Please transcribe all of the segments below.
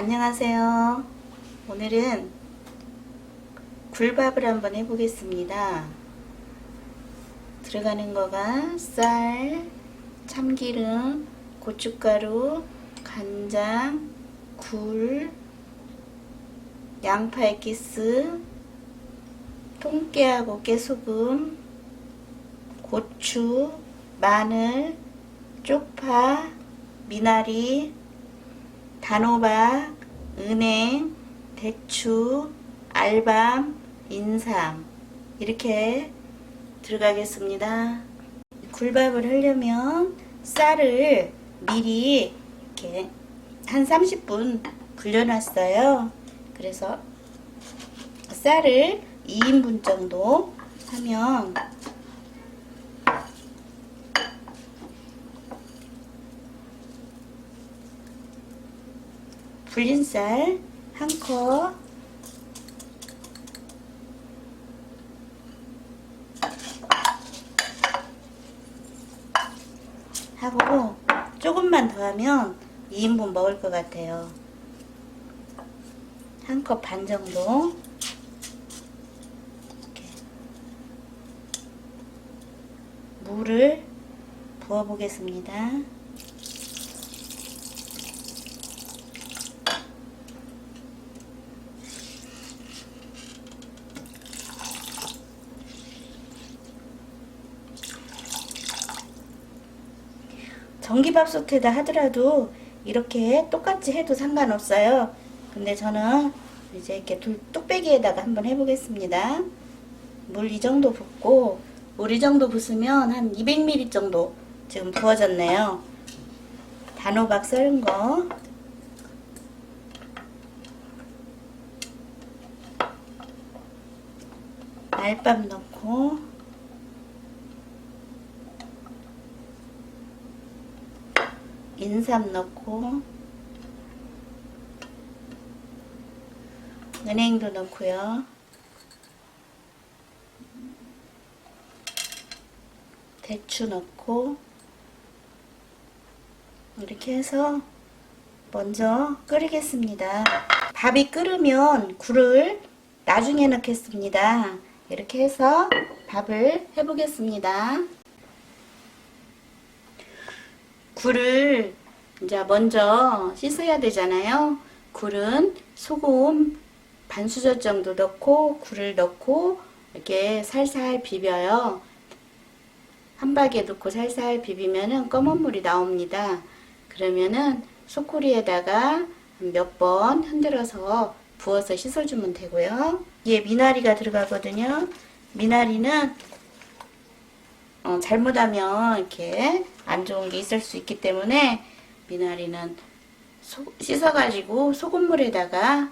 안녕하세요. 오늘은 굴밥을 한번 해보겠습니다. 들어가는 거가 쌀, 참기름, 고춧가루, 간장, 굴, 양파 에기스, 통깨하고 깨소금, 고추, 마늘, 쪽파, 미나리, 단호박, 은행, 대추, 알밤, 인삼 이렇게 들어가겠습니다. 굴밥을 하려면 쌀을 미리 이렇게 한 30분 불려놨어요. 그래서 쌀을 2인분 정도 하면 불린 쌀 한 컵, 하고 조금만 더 하면 2인분 먹을 것 같아요. 한 컵 반 정도. 이렇게 물을 부어 보겠습니다. 전기밥솥에다 하더라도 이렇게 똑같이 해도 상관없어요. 근데 저는 이제 이렇게 둘, 뚝배기에다가 한번 해보겠습니다. 물 이 정도 붓고 물 이 정도 부으면 한 200ml 정도 지금 부어졌네요. 단호박 썰은 거 알밥 넣고 인삼 넣고 은행도 넣고요. 대추 넣고 이렇게 해서 먼저 끓이겠습니다. 밥이 끓으면 굴을 나중에 넣겠습니다. 이렇게 해서 밥을 해보겠습니다. 굴을 이제 먼저 씻어야 되잖아요. 굴은 소금 반 수저 정도 넣고 굴을 넣고 이렇게 살살 비벼요. 한 바퀴 넣고 살살 비비면은 검은 물이 나옵니다. 그러면은 소쿠리에다가 몇 번 흔들어서 부어서 씻어주면 되고요. 얘 미나리가 들어가거든요. 미나리는 어, 잘못하면 이렇게 안 좋은 게 있을 수 있기 때문에 미나리는 소, 씻어가지고 소금물에다가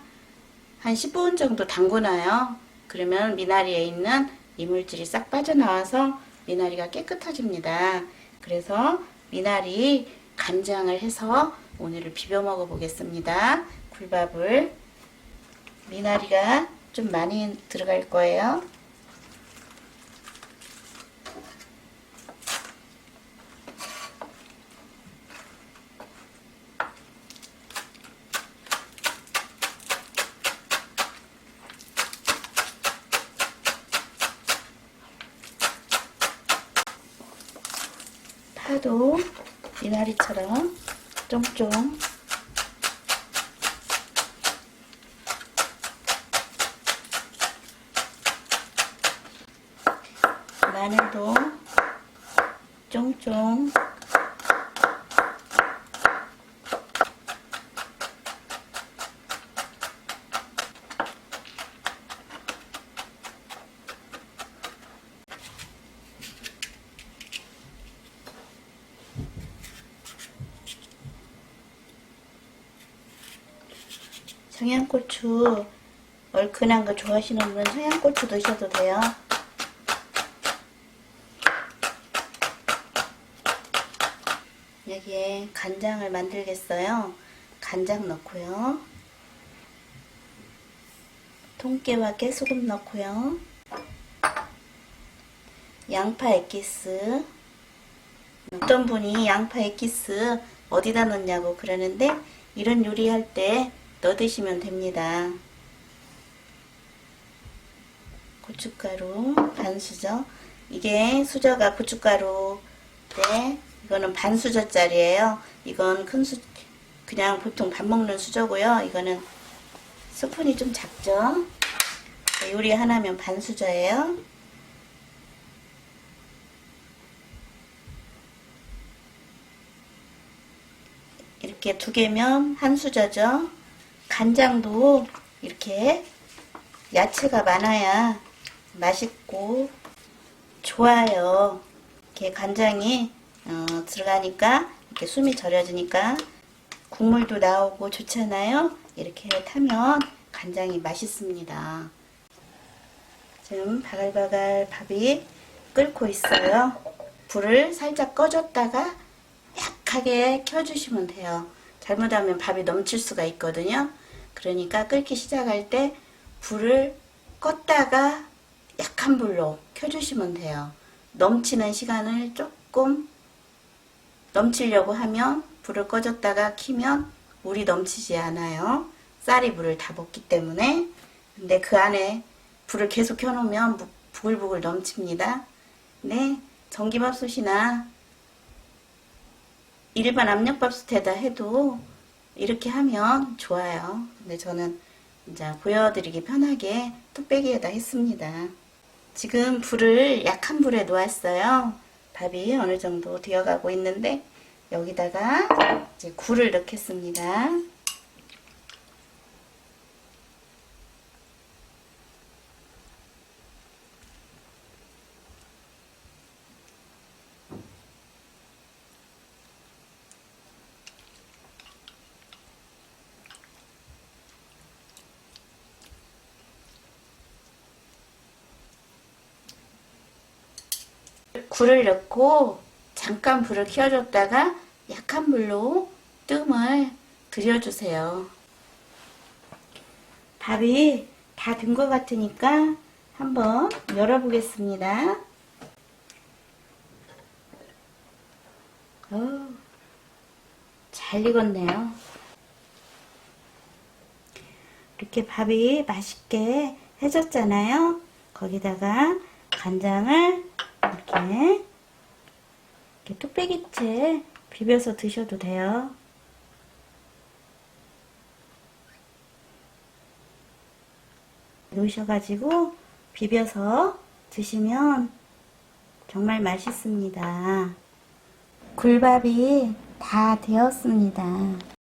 한 10분 정도 담궈놔요. 그러면 미나리에 있는 이물질이 싹 빠져나와서 미나리가 깨끗해집니다. 그래서 미나리 간장을 해서 오늘을 비벼 먹어 보겠습니다. 굴밥을 미나리가 좀 많이 들어갈 거예요. 파도 미나리처럼 쫑쫑. 마늘도 쫑쫑 청양고추 얼큰한 거 좋아하시는 분은 청양고추 넣으셔도 돼요. 여기에 간장을 만들겠어요. 간장 넣고요. 통깨와 깨소금 넣고요. 양파 액기스 어떤 분이 양파 액기스 어디다 넣냐고 그러는데 이런 요리할 때 넣어 드시면 됩니다. 고춧가루 반 수저. 이게 수저가 고춧가루. 네, 이거는 반 수저짜리예요. 이건 큰 수, 그냥 보통 밥 먹는 수저고요. 이거는 스푼이 좀 작죠. 네, 요리 하나면 반 수저예요. 이렇게 두 개면 한 수저죠. 간장도 이렇게 야채가 많아야 맛있고 좋아요. 이렇게 간장이 어, 들어가니까 이렇게 숨이 절여지니까 국물도 나오고 좋잖아요. 이렇게 타면 간장이 맛있습니다. 지금 바글바글 밥이 끓고 있어요. 불을 살짝 꺼줬다가 약하게 켜주시면 돼요. 잘못하면 밥이 넘칠 수가 있거든요. 그러니까 끓기 시작할 때 불을 껐다가 약한 불로 켜주시면 돼요. 넘치는 시간을 조금 넘치려고 하면 불을 꺼졌다가 키면 물이 넘치지 않아요. 쌀이 물을 다 먹기 때문에. 근데 그 안에 불을 계속 켜놓으면 무- 부글부글 넘칩니다. 네, 전기밥솥이나 일반 압력밥솥에다 해도 이렇게 하면 좋아요. 근데 저는 이제 보여드리기 편하게 뚝배기에다 했습니다. 지금 불을 약한 불에 놓았어요. 밥이 어느 정도 되어가고 있는데 여기다가 이제 굴을 넣겠습니다. 굴을 넣고 잠깐 불을 켜줬다가 약한 불로 뜸을 들여주세요. 밥이 다 된 것 같으니까 한번 열어보겠습니다. 어우, 잘 익었네요. 이렇게 밥이 맛있게 해졌잖아요. 거기다가 간장을 이렇게 이렇게 뚝배기채 비벼서 드셔도 돼요. 넣으셔가지고 비벼서 드시면 정말 맛있습니다. 굴밥이 다 되었습니다.